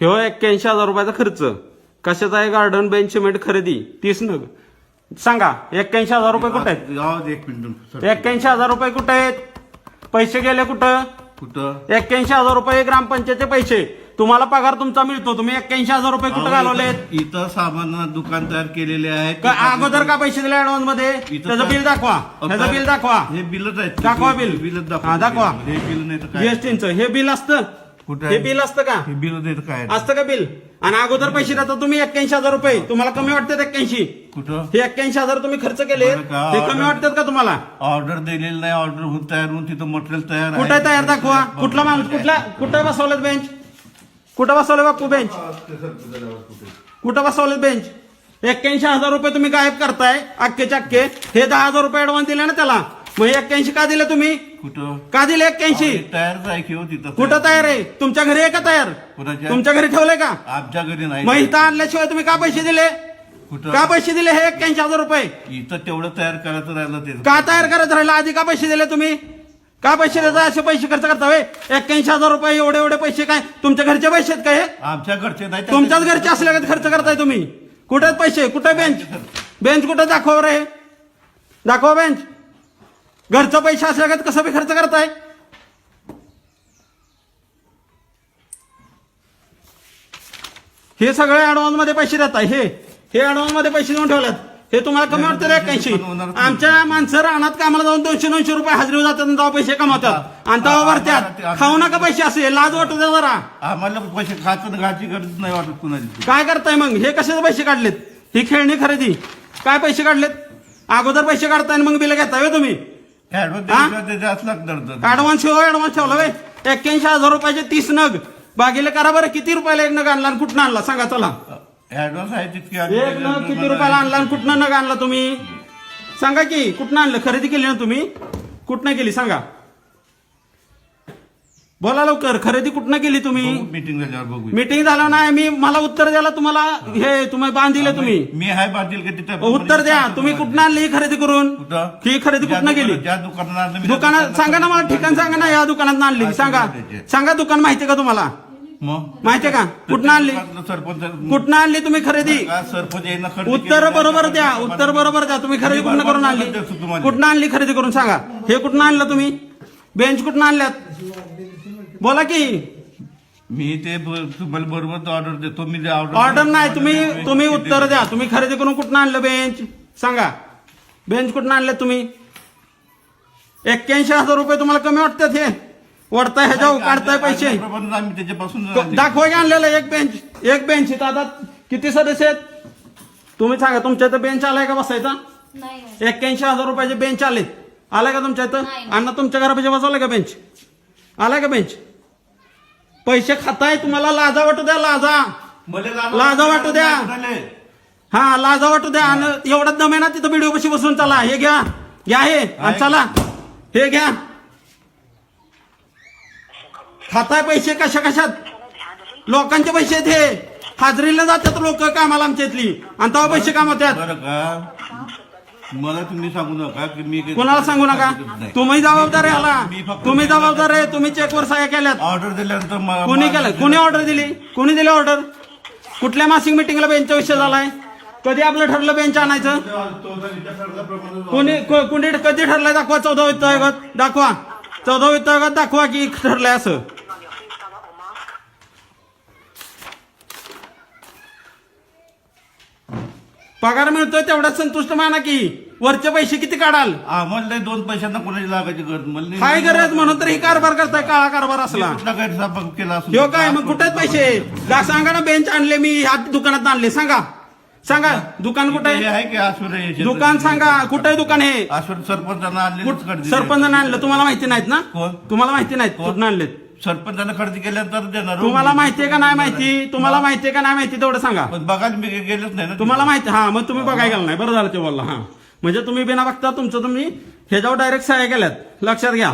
ह्यो एक्क्याऐंशी हजार रुपयाचा खर्च. कशाचा आहे गार्डन बेंच सिमेंट खरेदी? तीस नग. सांगा एक्क्याऐंशी हजार रुपये कुठे आहेत? जाऊ दे एक मिनिट सर. एक्क्याऐंशी हजार रुपये कुठे आहेत? पैसे गेले कुठं? कुठं? एक्क्याऐंशी हजार रुपये ग्रामपंचायतचे पैसे. तुम्हाला पगार तुमचा मिळतो. तुम्ही एक्क्याऐंशी हजार रुपये कुठं घालवलेत? इथं सामान दुकान तयार केलेले आहेत. का अगोदर का पैसे दिले ऍडव्हान्समध्ये? इथं त्याचं काय- बिल दाखवा त्याचं बिल दाखवा. हे बिलच आहेत. दाखवा बिल. बिलच हा, दाखवा. हे बिल नाही तर काय? जीएसटीचं हे बिल असतं. कुठं हे? बिल असतं का? हे बिल काय? असतं का बिल? आणि अगोदर पैसे देता तुम्ही एक्क्याऐंशी हजार रुपये. तुम्हाला कमी वाटतात एक्क्याऐंशी. कुठं? हे एक्क्याऐंशी हजार तुम्ही खर्च केले बरं का? हे कमी वाटतात का तुम्हाला? ऑर्डर दिलेली नाही ऑर्डर होऊन तयार होऊन तिथं मटेरियल तयार आहे. कुठे तयार दाखवा? कुठला माणूस कुठला कुठं बसवलं बेंच कुठं बसवलं बापू बेंच कुठं बसवलं बेंच एक्क्याऐंशी हजार रुपये तुम्ही गायब करताय अख्खेचे अख्खे हे दहा हजार रुपये ऍडव्हान्स दिले ना त्याला. मग एक्क्याऐंशी का दिले तुम्ही? कुठं? का दिले एक्क्याऐंशी? हो तिथं कुठं तयार आहे? तुमच्या घरी आहे का तयार? कुणाच्या? तुमच्या घरी ठेवलंय का? आमच्या घरी मग नाही इथं आणल्याशिवाय तुम्ही का पैसे दिले? कुठं? का पैसे दिले हे एक्क्याऐंशी हजार रुपये? इथं तेवढं तयार करायचं राहिलं ते. का तयार करत राहिला? आधी का पैसे दिले तुम्ही? का पैसे देता असे पैसे खर्च करता होय? एक्क्याऐंशी हजार रुपये एवढे एवढे पैसे काय? तुमच्या घरचे पैसे आहेत का हे? आमच्या घरचे नाही तुमच्याच घरचे असल्या का खर्च करताय तुम्ही. कुठे पैसे? कुठे बेंच बेंच कुठे दाखवा रे दाखवा बेंच घरचं पैसे असल्या का कसं बी खर्च करताय? हे सगळे ऍडव्हान्समध्ये पैसे देताय हे हे ऍडव्हान्समध्ये पैसे देऊन ठेवल्यात. हे तुम्हाला कमी वाटतं एक्क्याऐंशी? आमच्या माणसं रानात कामाला जाऊन दोनशे दोनशे रुपये हजेरी जातात पैसे कमवतात. आणि तेव्हा भरत्यात खाऊ नका पैसे असे. लाज वाटू द्या जरा. आम्हाला पैसे खायचं घाची गरज नाही वाटत कुणाची. काय करताय मग? हे कशाचे पैसे काढलेत? ही खेळणी खरेदी. काय पैसे काढलेत? अगोदर पैसे काढताय आणि मग बिल घेताय तुम्ही? ऍडव्हान्स लागतं ऍडव्हान्स ठेवला वय. एक्क्याऐंशी हजार रुपयाचे तीस नग. बागेला करा बरं किती रुपयाला एक नग आणला आणि कुठनं आणला? सांगा चला. ऍडव्हान्स आहे तितकी एक नग किती रुपयाला आणला आणि कुठनं नग आणला तुम्ही? सांगा की कुठनं आणलं? खरेदी केली ना तुम्ही? कुठनं केली? सांगा. बोला लवकर खरेदी कुठनं केली तुम्ही? मीटिंग झाल्यावर बघू. मीटिंग झालं नाही मी मला उत्तर द्यायला तुम्हाला हे तुम्ही बांध दिले तुम्ही मी आहे बांधील का तिथं? उत्तर द्या. तुम्ही कुठनं आणली ही खरेदी करून? कुठं? ही खरेदी कुठनं केली? दुकानात- ज्या दुकानात सांगा ना मला ठिकाण सांगा ना या दुकानात आणली. हा, सांगा. सांगा दुकान माहितीये का तुम्हाला? माहितीये का? कुठनं आणली? सरपंच कुठनं आणली तुम्ही खरेदी? सरपंच उत्तर बरोबर. द्या. उत्तर बरोबर द्या. तुम्ही खरेदी कुठनं करून आणली. कुठनं आणली खरेदी करून? सांगा. हे कुठनं आणलं तुम्ही? बेंच कुठनं आणल्यात? बोला की. मी ते तुम्हाला बरोबर ऑर्डर देतो. मी ऑर्डर ऑर्डर नाही तुम्ही तुम्ही उत्तर द्या. तुम्ही खरेदी करून कुठनं आणलं बेंच सांगा. बेंच कुठनं आणलं तुम्ही? एक्क्याऐंशी हजार रुपये तुम्हाला कमी वाटतात हे. वडताय ह्याच्यावर काढताय पैसे. आम्ही त्याच्यापासून दाखवा की आणलेलं एक बेंच एक बेंच इथं आता किती सदस्य आहेत? तुम्ही सांगा तुमच्या इथं बेंच आलाय का बसायचा. एक्क्याऐंशी हजार रुपयाचे बेंच आलेत. आलाय का तुमच्या इथं. अण्णा तुमच्या घरापाशी बसवलाय का बेंच आलाय का बेंच पैसे खाताय तुम्हाला लाजा वाटू द्या लाजा. लाजा वाटू द्या. हा लाजा वाटू द्या. आणि एवढा दम आहे ना तिथं व्हिडिओ कशी बसून चला. हे घ्या. घ्या हे. आणि चला. हे घ्या. खाताय पैसे कशा कशात? लोकांचे पैसे आहेत हे. हाजरीला जातात लोक कामाला आमच्या इथली. आणि तेव्हा पैसे कामवतात मला तुम्ही सांगू नका की मी कोणाला सांगू नका? तुम्ही जबाबदार आहे फक्त- तुम्ही जबाबदार आहे तुम्ही चेकवर सह्या केल्यात. ऑर्डर दिल्यानंतर कोणी केलं? कोणी ऑर्डर दिली? कोणी दिली ऑर्डर कुठल्या मासिक मिटिंगला बेंचचा विषय झालाय? कधी आपलं ठरलं बेंच आणायचं? कोणी को- कोणी कधी ठरलंय? दाखवा चौदा वित्त आयोगात. दाखवा. चौदा वित्त आयोगात दाखवा की ठरलंय असं. पगार मिळतोय तेवढ्यात संतुष्ट माना की. वरचे पैसे किती काढाल? आम्हाला नाही दोन पैशांना कोणाची लागायची गरज? मला नाही. काय गरज म्हणून तर ही कारभार करताय काळा कारभार असला. कुठला गैरसमज केला असू ह्यो काय मग कुठे आहेत पैसे? सांगा ना बेंच आणले मी ह्या दुकानात आणले. सांगा. सांगा दुकान कुठे? हे आहे आहे की आश्वर दुकान सांगा कुठे आहे दुकान हे आश्वर सरपंचांना आणले सरपंचाने आणलं? तुम्हाला माहिती नाहीत ना? कोण? तुम्हाला माहिती नाहीत कुठून आणलेत? सरपंचानं खरेदी केल्यानंतर देणार हो. तुम्हाला माहितीये का नाही माहिती? तुम्हाला माहितीये का नाही माहिती? तेवढं सांगा. पण बघायला मी गेलोच नाही ना तुम्हाला माहिती हा मग तुम्ही बघायला गेला नाही. बरं झालं ते बोलला हा. म्हणजे तुम्ही बिना बघता तुमचं तुम्ही ह्याच्यावर डायरेक्ट सह्या केल्यात. लक्षात घ्या.